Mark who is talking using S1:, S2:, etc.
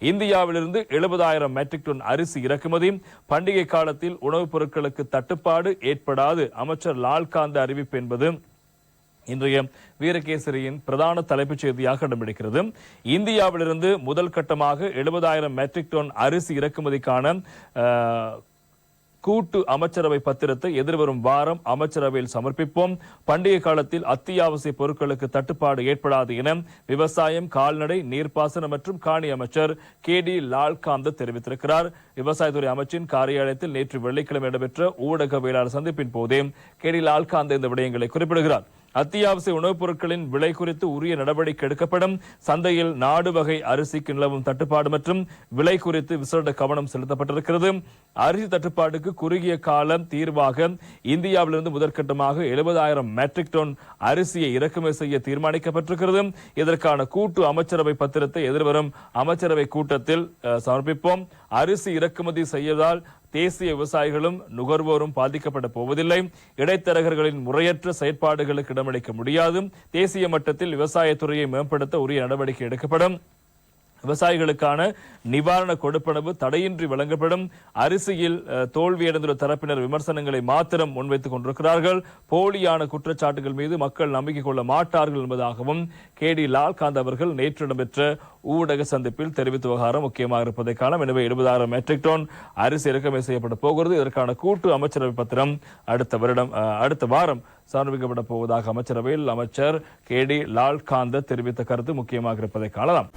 S1: இந்தியாவிலிருந்து எழுபதாயிரம் matric ton அரிசி இறக்குமதி. பண்டிகை காலத்தில் உணவுப் பொருட்களுக்கு தட்டுப்பாடு ஏற்படாது. அமைச்சர் லால்காந்த அறிவிப்பு என்பது இன்றைய வீரகேசரியின் பிரதான தலைப்புச் செய்தியாக இடம்பிடிக்கிறது இந்தியாவிலிருந்து முதல் கட்டமாக எழுபதாயிரம் மெட்ரிக் டன் அரிசி இறக்குமதிக்கான கூட்டு அமைச்சரவை பத்திரத்தை எதிர்வரும் வாரம் அமைச்சரவையில் சமர்ப்பிப்போம். பண்டிகை காலத்தில் அத்தியாவசிய பொருட்களுக்கு தட்டுப்பாடு ஏற்படாது என விவசாயம் கால்நடை நீர்ப்பாசனம் மற்றும் காணி அமைச்சர் கே டி லால்காந்த தெரிவித்திருக்கிறார். விவசாயத்துறை அமைச்சின் காரியாலயத்தில் நேற்று வெள்ளிக்கிழமை நடைபெற்ற ஊடகவியலாளர் சந்திப்பின் போதே கே டி லால்காந்த இந்த விடயங்களை குறிப்பிடுகிறார். அத்தியாவசிய உணவுப் பொருட்களின் விலை குறித்து உரிய நடவடிக்கை எடுக்கப்படும். சந்தையில் நாடு வகை அரிசிக்கு நிலவும் தட்டுப்பாடு மற்றும் விலை குறித்து விசேட கவனம் செலுத்தப்பட்டிருக்கிறது. அரிசி தட்டுப்பாட்டுக்கு குறுகிய காலம் தீர்வாக இந்தியாவிலிருந்து முதற்கட்டமாக எழுபதாயிரம் மெட்ரிக் டன் அரிசியை இறக்குமதி செய்ய தீர்மானிக்கப்பட்டிருக்கிறது. இதற்கான கூட்டு அமைச்சரவை பத்திரத்தை எதிர்வரும் அமைச்சரவை கூட்டத்தில் சமர்ப்பிப்போம். அரிசி இறக்குமதி செய்வதால் தேசிய விவசாயிகளும் நுகர்வோரும் பாதிக்கப்பட போவதில்லை. இடைத்தரகர்களின் முறையற்ற செயற்பாடுகளுக்கு இடமளிக்க முடியாது. தேசிய மட்டத்தில் விவசாயத்துறையை மேம்படுத்த உரிய நடவடிக்கை எடுக்கப்படும். விவசாயிகளுக்கான நிவாரண கொடுப்பனவு தடையின்றி வழங்கப்படும். அரிசியில் தோல்வியடைந்துள்ள தரப்பினர் விமர்சனங்களை மாத்திரம் முன்வைத்துக் கொண்டிருக்கிறார்கள். போலியான குற்றச்சாட்டுகள் மீது மக்கள் நம்பிக்கை கொள்ள மாட்டார்கள் என்பதாகவும் கே டி லால்காந்த் அவர்கள் நேற்று இடம்பெற்ற ஊடக சந்திப்பில் தெரிவித்த விவகாரம் முக்கியமாக இருப்பதை காணும் எனவே எழுபதாயிரம் மெட்ரிக் டன் அரிசி இறக்குமதி செய்யப்பட போகிறது. இதற்கான கூட்டு அமைச்சரவை பத்திரம் அடுத்த வருடம் அஹ், அடுத்த வாரம் சமர்ப்பிக்கப்பட போவதாக அமைச்சரவையில் அமைச்சர் கே டி லால்காந்த தெரிவித்த கருத்து முக்கியமாக இருப்பதை காணலாம்.